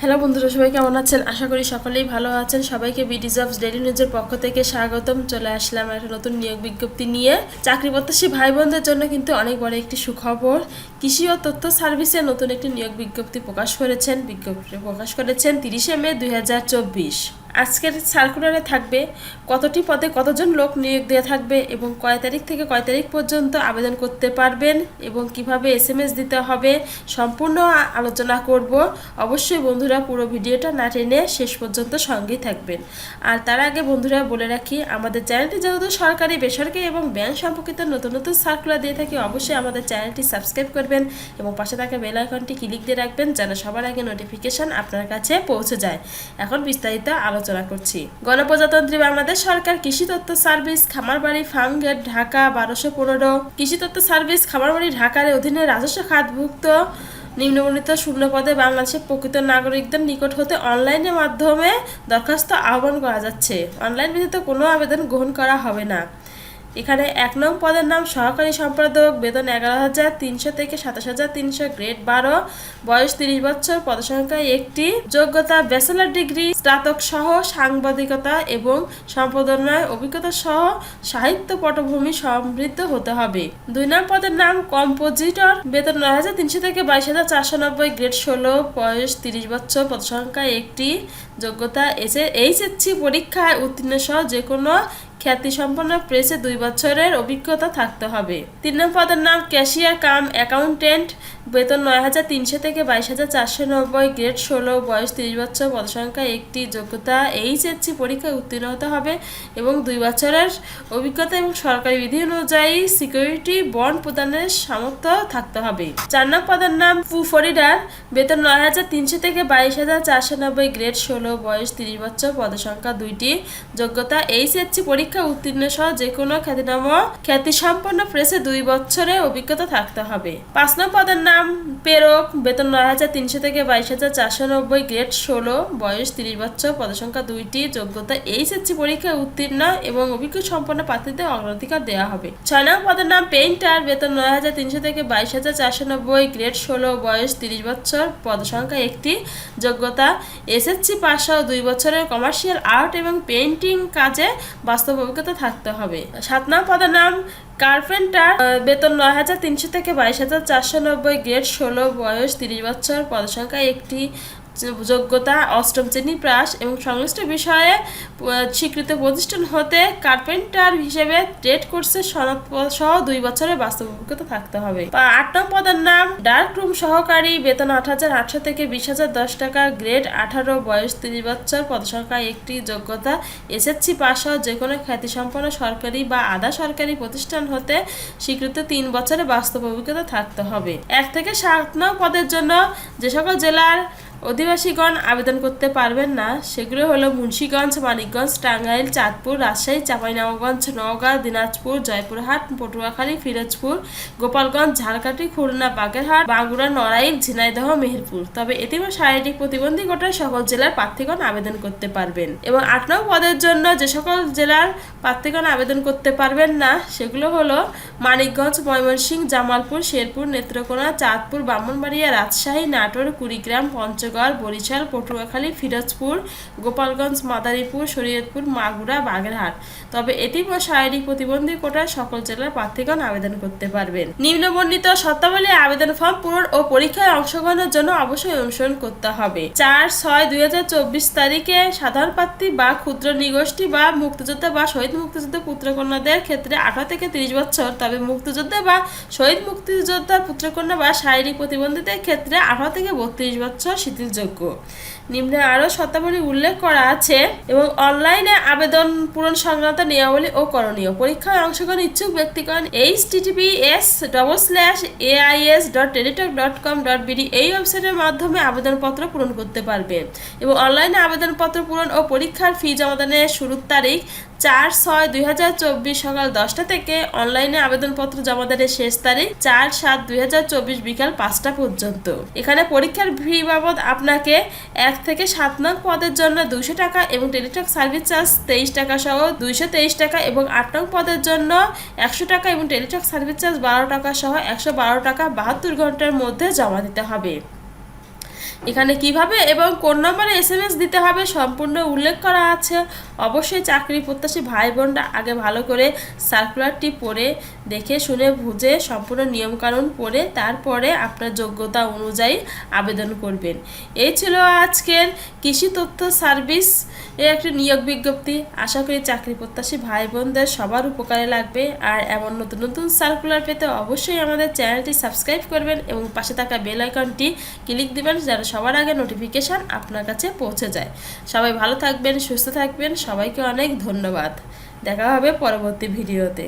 Hello বন্ধুরা, সবাই কেমন আছেন? আশা করি সকলেই ভালো আছেন। সবাইকে বিডি জবস ডেলি নিউজের পক্ষ থেকে স্বাগতম। চলে আসলাম একটা নতুন নিয়োগ বিজ্ঞপ্তি নিয়ে। চাকরি প্রত্যাশী ভাই বোনদের জন্য কিন্তু অনেক বড় একটি সুখবর। কৃষি ও তথ্য সার্ভিসে নতুন একটি নিয়োগ বিজ্ঞপ্তি প্রকাশ করেছেন। বিজ্ঞপ্তি প্রকাশ করেছেন তিরিশে মে দুই হাজার চব্বিশ। আজকের সার্কুলারে থাকবে কতটি পদে কতজন লোক নিয়োগ দেওয়া থাকবে এবং কয় তারিখ থেকে কয় তারিখ পর্যন্ত আবেদন করতে পারবেন এবং কীভাবে এস দিতে হবে সম্পূর্ণ আলোচনা করব। অবশ্যই বন্ধুরা পুরো ভিডিওটা না টেনে শেষ পর্যন্ত সঙ্গেই থাকবেন। আর তার আগে বন্ধুরা বলে রাখি, আমাদের চ্যানেলটি যেহেতু সরকারি, বেসরকারি এবং ব্যাংক সম্পর্কিত নতুন নতুন সার্কুলার দিয়ে থাকি, অবশ্যই আমাদের চ্যানেলটি সাবস্ক্রাইব করবেন এবং পাশে থাকা বেল আইকনটি ক্লিক দিয়ে রাখবেন যেন সবার আগে নোটিফিকেশন আপনার কাছে পৌঁছে যায়। এখন বিস্তারিত আলোচনা করছি। গণপ্রজাতন্ত্রী বাংলাদেশ সরকার কৃষি তথ্য সার্ভিস খামারবাড়ি ফার্মগেট ঢাকা বারোশো পনেরো। কৃষি তথ্য সার্ভিস খামারবাড়ি ঢাকার অধীনে রাজস্ব খাতভুক্ত নিম্নবর্ণিত শূন্য পদে বাংলাদেশের প্রকৃত নাগরিকদের নিকট হতে অনলাইনের মাধ্যমে দরখাস্ত আহ্বান করা যাচ্ছে। অনলাইন ব্যতীত কোনো আবেদন গ্রহণ করা হবে না। এখানে এক নং পদের নাম সহকারী সম্পাদক, বেতন এগারো হাজার তিনশো থেকে সাতাশ হাজার তিনশো, গ্রেড বারো, বয়স তিরিশ বছর পদসংখ্যা একটি, যোগ্যতা ব্যাচেলার ডিগ্রি, স্নাতক সহ সাংবাদিকতা এবং সম্পাদনায় অভিজ্ঞতা সহ সাহিত্য পটভূমি সমৃদ্ধ হতে হবে। দুই নং পদের নাম কম্পোজিটর, বেতন নয় হাজার তিনশো থেকে বাইশ হাজার চারশো নব্বই, গ্রেড ষোলো, বয়স তিরিশ বছর পদসংখ্যা একটি, যোগ্যতা এসে এইচএসসি পরীক্ষায় উত্তীর্ণ সহ যে কোনো খ্যাতিসম্পন্ন প্রেসে দুই বছরের অভিজ্ঞতা থাকতে হবে। তিন নম্বর পদের নাম ক্যাশিয়ার কাম অ্যাকাউন্টেন্ট বেতন নয় হাজার তিনশো থেকে বাইশ হাজার চারশো নব্বই, গ্রেড ষোলো, বয়স তিরিশ বছর, পদসংখ্যা একটি, যোগ্যতা এইচএসসি পরীক্ষায় উত্তীর্ণ হতে হবে এবং দুই বছরের অভিজ্ঞতা এবং সরকারি বিধি অনুযায়ী সিকিউরিটি বন্ড প্রদানের সামর্থ্য থাকতে হবে। চার নম্বর পদের নাম ফরিডার। বেতন নয় হাজার তিনশো থেকে বাইশ হাজার চারশো নব্বই, গ্রেড ষোলো, বয়স তিরিশ বছর, পদসংখ্যা দুইটি, যোগ্যতা এইচএসসি পরীক্ষা উত্তীর্ণ সহ যে কোনো খ্যাতিনাম, খ্যাতিসম্পন্ন প্রেসে দুই বছরের অভিজ্ঞতা থাকতে হবে। পাঁচ নম্বর পদের নাম প্রেরক বেতন নয় হাজার তিনশো থেকে বাইশ হাজার চারশো নব্বই, গ্রেড ষোলো, বয়স তিরিশ বছর, পদসংখ্যা দুইটি, যোগ্যতা এইচএসসি পরীক্ষায় উত্তীর্ণ এবং অভিজ্ঞ সম্পন্ন প্রার্থীদের অগ্রাধিকার দেওয়া হবে। ছয় নম্বর পদের নাম পেইন্টার, বেতন নয় হাজার তিনশো থেকে বাইশ হাজার চারশো নব্বই, গ্রেড ষোলো, বয়স তিরিশ বছর, পদসংখ্যা একটি, যোগ্যতা এসএসসি পাস দুই বছরের কমার্শিয়াল আর্ট এবং পেইন্টিং কাজে বাস্তব অভিজ্ঞতা থাকতে হবে। সাত নম্বর পদের নাম কার্পেন্টার বেতন নয় হাজার তিনশো থেকে বাইশ হাজার চারশো নব্বই গ্রেড ষোলো, বয়স তিরিশ বছর, পদসংখ্যা একটি যোগ্যতা অষ্টম শ্রেণি প্রাস এবং সংশ্লিষ্ট বিষয়ে স্বীকৃত প্রতিষ্ঠান হতে কার্পেন্টার হিসেবে ট্রেড কোর্সের সনদ সহ দুই বছরের বাস্তব অভিজ্ঞতা থাকতে হবে। আট নং পদের নাম ডার্ক রুম সহকারী বেতন আট হাজার আটশো থেকে বিশ হাজার দশ টাকা গ্রেড আঠারো, বয়স তিরিশ বছর পদসংখ্যা একটি, যোগ্যতা এসএসসি পাস সহ যে কোনো খ্যাতিসম্পন্ন সরকারি বা আধা সরকারি প্রতিষ্ঠান হতে স্বীকৃত তিন বছরের বাস্তব অভিজ্ঞতা থাকতে হবে। এক থেকে সাত নং পদের জন্য যে সকল জেলার অধিবাসীগণ আবেদন করতে পারবেন না। সেগুলো হলো মুন্সীগঞ্জ, মানিকগঞ্জ, টাঙ্গাইল, চাঁদপুর, রাজশাহী, চাঁপাইনবাবগঞ্জ, নওগাঁ, দিনাজপুর, জয়পুরহাট, পটুয়াখালী, ফিরোজপুর, গোপালগঞ্জ, ঝালকাঠি, খুলনা, বাগেরহাট, বাঁকুড়া, নড়াইল, ঝিনাইদহ, মেহেরপুর। তবে এতিমধ্যে শারীরিক প্রতিবন্ধী কোটায় সকল জেলার প্রার্থীগণ আবেদন করতে পারবেন এবং আট নং পদের জন্য যে সকল জেলার প্রার্থীগণ আবেদন করতে পারবেন না, সেগুলো হলো মানিকগঞ্জ, ময়মনসিংহ, জামালপুর, শেরপুর, নেত্রকোনা, চাঁদপুর, ব্রাহ্মণবাড়িয়া, রাজশাহী, নাটোর, কুড়িগ্রাম পঞ্চগড় বরিশাল, পটুয়াখালী, ফিরোজপুর, গোপালগঞ্জ, মাদারীপুর, শরীয়তপুর, মাগুরা, বাগেরহাট। তবে এটি শারীরিক প্রতিবন্ধী কোটায় সকল জেলার প্রার্থীগণ আবেদন করতে পারবেন। নিম্নবর্ণিত শর্তাবলী আবেদন ফর্ম পূরণ ও পরীক্ষায় অংশগ্রহণের জন্য অবশ্যই অনুসরণ করতে হবে। চার ছয় দুই তারিখে সাধারণ প্রার্থী বা ক্ষুদ্র নিগোষ্ঠী বা মুক্তিযোদ্ধা বা শহীদ মুক্তিযোদ্ধা পুত্রকন্যাদের ক্ষেত্রে আঠারো থেকে তিরিশ বছর, তবে মুক্তিযোদ্ধা বা শহীদ মুক্তিযোদ্ধা পুত্রকন্যা বা শারীরিক প্রতিবন্ধীদের ক্ষেত্রে আঠারো থেকে বত্রিশ বছর 만들어졌고 নিম্নে আরও শর্তাবলী উল্লেখ করা আছে এবং অনলাইনে আবেদন পূরণ সংক্রান্ত নিয়মাবলী ও করণীয়। পরীক্ষায় অংশগ্রহণ ইচ্ছুক ব্যক্তিগণ H TTP S double slash AIS dot Teletalk dot com dot BD এই ওয়েবসাইটের মাধ্যমে আবেদনপত্র পূরণ করতে পারবে এবং অনলাইনে আবেদনপত্র পূরণ ও পরীক্ষার ফি জমাদানের শুরুর তারিখ চার ছয় দুই হাজার চব্বিশ সকাল দশটা থেকে অনলাইনে আবেদনপত্র জমাদানের শেষ তারিখ চার সাত দুই হাজার চব্বিশ বিকাল পাঁচটা পর্যন্ত। এখানে পরীক্ষার ফি বাবদ আপনাকে এক থেকে সাত নং পদের জন্য দুশো টাকা এবং টেলিটক সার্ভিস চার্জ তেইশ টাকা সহ দুইশো তেইশ টাকা এবং আট নং পদের জন্য একশো টাকা এবং টেলিটক সার্ভিস চার্জ বারো টাকা সহ একশো বারো টাকা বাহাত্তর ঘণ্টার মধ্যে জমা দিতে হবে। এখানে কীভাবে এবং কোন নম্বরে এস এম এস দিতে হবে সম্পূর্ণ উল্লেখ করা আছে। অবশ্যই চাকরি প্রত্যাশী ভাই বোনরা আগে ভালো করে সার্কুলারটি পড়ে দেখে শুনে বুঝে সম্পূর্ণ নিয়মকানুন পড়ে তারপরে আপনার যোগ্যতা অনুযায়ী আবেদন করবেন। এই ছিল আজকের কৃষি তথ্য সার্ভিস এর একটি নিয়োগ বিজ্ঞপ্তি। আশা করি চাকরি প্রত্যাশী ভাই বোনদের সবার উপকারে লাগবে। আর এমন নতুন নতুন সার্কুলার পেতে অবশ্যই আমাদের চ্যানেলটি সাবস্ক্রাইব করবেন এবং পাশে থাকা বেল আইকনটি ক্লিক দিবেন যেন সবার আগে নোটিফিকেশান আপনার কাছে পৌঁছে যায়। সবাই ভালো থাকবেন, সুস্থ থাকবেন। সবাইকে অনেক ধন্যবাদ। দেখা হবে পরবর্তী ভিডিওতে।